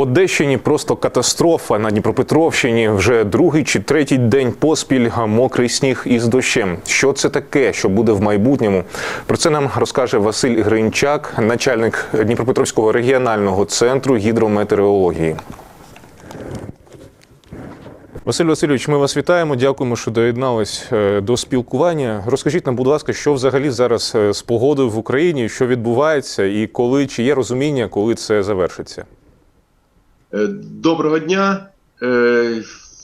Одещині просто катастрофа. На Дніпропетровщині вже другий чи третій день поспіль мокрий сніг із дощем. Що це таке? Що буде в майбутньому? Про це нам розкаже Василь Гринчак, начальник Дніпропетровського регіонального центру гідрометеорології. Василь Васильович, ми вас вітаємо. Дякуємо, що доєднались е, до спілкування. Розкажіть нам, будь ласка, що взагалі зараз е, з погодою в Україні, що відбувається, і коли чи є розуміння, коли це завершиться? Е, Доброго дня. Е,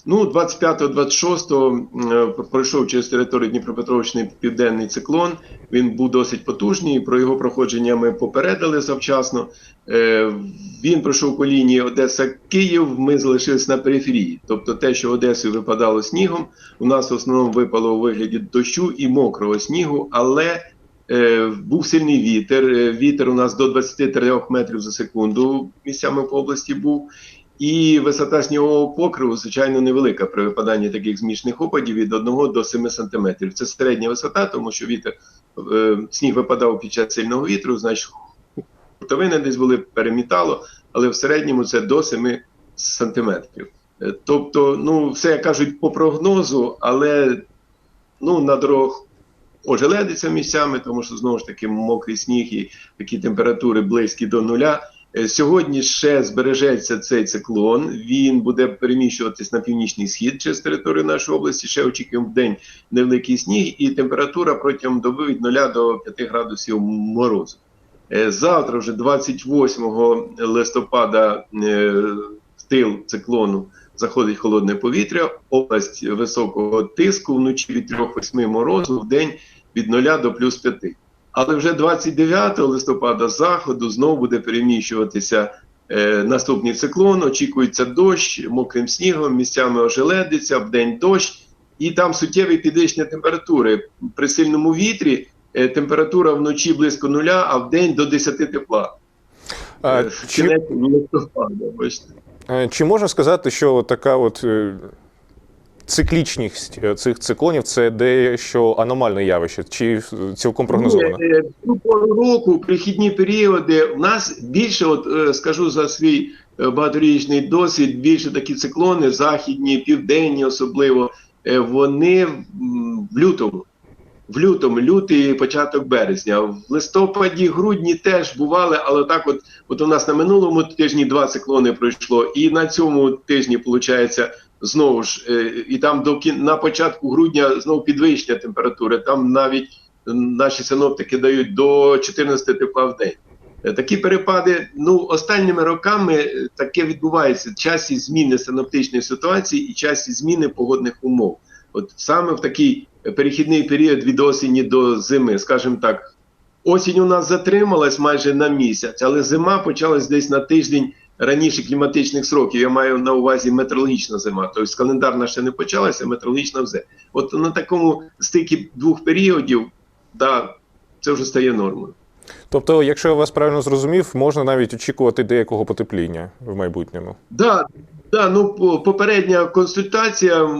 Ну, 25-26 е, пройшов через територію Дніпропетровщини південний циклон. Він був досить потужний. Про його проходження ми попередили завчасно. Він пройшов по лінії Одеса-Київ. Ми залишились на периферії. Тобто, те, що Одесою випадало снігом, у нас в основному випало у вигляді дощу і мокрого снігу, але був сильний вітер. Е, Вітер у нас до 23 метрів за секунду місцями по області був. І висота снігового покриву, звичайно, невелика при випаданні таких змішаних опадів від 1 до 7 сантиметрів. Це середня висота, тому що вітер е, сніг випадав під час сильного вітру, значить хуртовини десь були перемітало, але в середньому це до 7 сантиметрів. Е, Тобто, ну, все як кажуть по прогнозу, але ну, на дорогах ожеледиться місцями, тому що знову ж таки мокрий сніг і такі температури близькі до нуля. Е, Сьогодні ще збережеться цей циклон. Він буде переміщуватись на північний схід через територію нашої області. Ще очікуємо в день невеликий сніг, і температура протягом доби від 0 до 5 градусів морозу. Е, Завтра, вже 28 листопада, е, в тил циклону заходить холодне повітря, область високого тиску вночі від 3-8 морозу, в день від 0 до плюс 5. Але вже 29 листопада з заходу знову буде переміщуватися е, наступний циклон. Очікується дощ, мокрим снігом, місцями ожеледиться, в день дощ, і там суттєве підвищення температури. При сильному вітрі е, температура вночі близько нуля, а в день до 10 тепла. А, Е, чи, листопада, бачите. е, чи можна сказати, що така от е, циклічність е, цих циклонів це дещо аномальне явище, чи цілком прогнозовано? Е, цю пору року, прихідні періоди, у нас більше, от е, скажу за свій багаторічний досвід, більше такі циклони, західні, південні, особливо, вони в лютому. В лютому, лютий, початок березня. В листопаді, грудні теж бували, але так, от, от у нас на минулому тижні два циклони пройшло, і на цьому тижні, виходить, знову ж, е, і там до кін... на початку грудня знову підвищення температури. Там навіть наші синоптики дають до 14 тепла в день. Е, Такі перепади, ну останніми роками е, таке відбувається часті зміни синоптичної ситуації і часті зміни погодних умов. От саме в такий перехідний період від осені до зими, скажімо так, осінь у нас затрималась майже на місяць, але зима почалась десь на тиждень раніше кліматичних сроків. Я маю на увазі метеорологічна зима. Тобто календарна ще не почалася, метеорологічна вже. От на такому стикі двох періодів, да, це вже стає нормою. Тобто, якщо я вас правильно зрозумів, можна навіть очікувати деякого потепління в майбутньому. Да, да, ну по- попередня консультація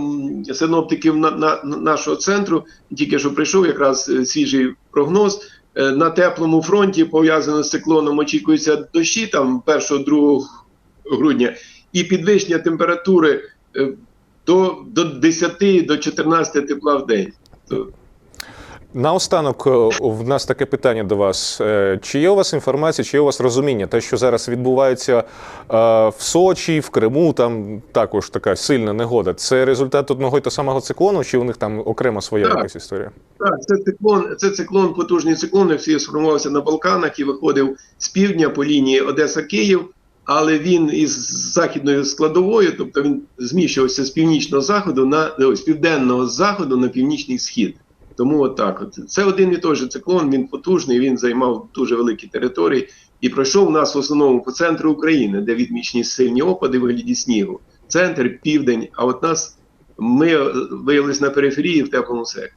синоптиків на, на, на- нашого центру, тільки що прийшов якраз е, свіжий прогноз. Е, На теплому фронті пов'язано з циклоном очікується дощі там 1-2 грудня, і підвищення температури е, до, до 10 до 14 тепла в день. Наостанок, е, в нас таке питання до вас. Е, Чи є у вас інформація, чи є у вас розуміння, те, що зараз відбувається е, в Сочі, в Криму, там також така сильна негода. Це результат одного й того самого циклону, чи у них там окрема своя Так. якась історія? Так, це циклон, це циклон, потужний циклон, який сформувався на Балканах і виходив з півдня по лінії Одеса-Київ, але він із західною складовою, тобто він зміщувався з північного заходу на ой, з південного заходу на північний схід. Тому отак. От. Це один і той же циклон, він потужний, він займав дуже великі території і пройшов у нас в основному по центру України, де відмічені сильні опади в вигляді снігу. Центр, південь, а от нас ми е, виявилися на периферії в теплому секторі.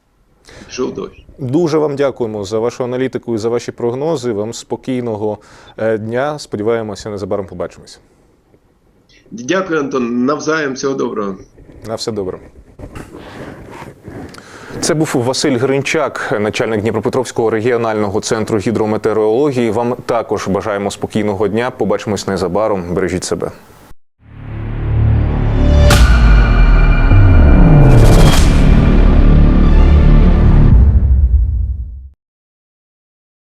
Пішов дощ. Дуже вам дякуємо за вашу аналітику і за ваші прогнози. Вам спокійного е, дня. Сподіваємося, незабаром побачимось. Дякую, Антон. Навзаєм всього доброго. На все добре. Це був Василь Гринчак, начальник Дніпропетровського регіонального центру гідрометеорології. Вам також бажаємо спокійного дня. Побачимось незабаром. Бережіть себе.